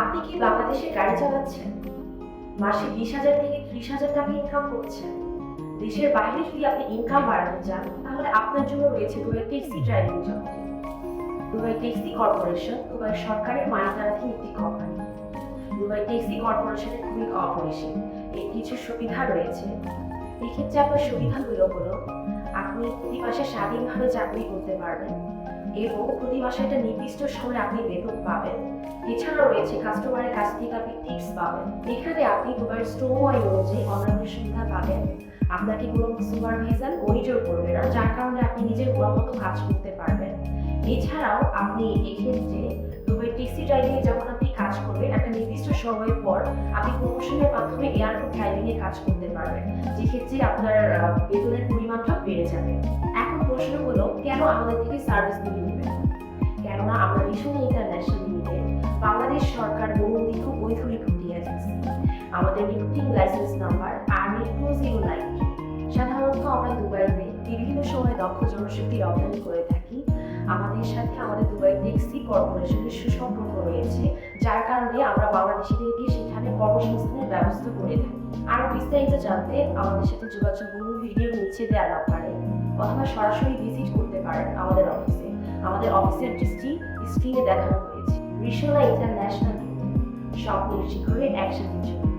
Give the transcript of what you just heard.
আপনি কি বাংলাদেশে গাড়ি চালাচ্ছেন? মাসে বিশ হাজার থেকে ত্রিশ হাজার টাকা ইনকাম করছেন। দেশের বাইরে যদি আপনি ইনকাম বাড়াতে চান, তাহলে আপনার জন্য রয়েছে Dubai taxi driving job Dubai taxi corporation Dubai সরকারের মালিকানাধীন একটি কোম্পানি দুবাই ট্যাক্সি কর্পোরেশনের খুবই অপরিসীম এর কিছু সুবিধা রয়েছে। এক্ষেত্রে আপনার সুবিধাগুলো হলো, আপনি প্রতি মাসে স্বাধীনভাবে চাকরি করতে পারবেন। এবং প্রতি মাসে একটা নির্দিষ্ট সময় আপনি বেতন পাবেন। এছাড়াও রয়েছে কাস্টমারের কাছ থেকে আপনি টিপস পাবেন। এখানে আপনি দুবার স্টোর ওয়াই অনুযায়ী অন্যান্য সুবিধা পাবেন। আপনাকে কোনো সুপারভিশন মনিটর করবে না, যার কারণে আপনি নিজের মতো কাজ করতে পারবেন। এছাড়াও আপনি এক্ষেত্রে দুবাই ট্যাক্সি ড্রাইভিংয়ে যখন আপনি কাজ করবেন, একটা নির্দিষ্ট সময়ের পর আপনি প্রমোশনের মাধ্যমে এয়ারপোর্ট ড্রাইভিংয়ে কাজ করতে পারবেন। যেক্ষেত্রে আপনার বেতনের পরিমাণটা বেড়ে যাবে। এখন প্রশ্ন হলো, কেন আমাদের থেকে সার্ভিস সরকার অনুমোদিত বৈধ রিক্রুটিং এজেন্সি আমাদের রিক্রুটিং লাইসেন্স নাম্বার আরমি টু জিরো নাইন সাধারণত আমরা দুবাইতে বিভিন্ন সময় দক্ষ জনশক্তি রপ্তানি করে থাকি। আমাদের সাথে আমাদের দুবাই ট্যাক্সি কর্পোরেশনের সুসম্পর্ক রয়েছে, যার কারণে আমরা বাংলাদেশিদেরকে সেখানে কর্মসংস্থানের ব্যবস্থা করে থাকি। আরও বিস্তারিত জানতে আমাদের সাথে যোগাযোগ করুন, ভিডিও নিচে দেওয়া নাম্বারে, অথবা সরাসরি ভিজিট করতে পারেন আমাদের অফিসে আমাদের অফিসের অ্যাড্রেসটি স্ক্রিনে দেখানো হয়েছে রিসোলা ইন্টারন্যাশনাল স্বপ্নের শিখরে একসাথে যোগ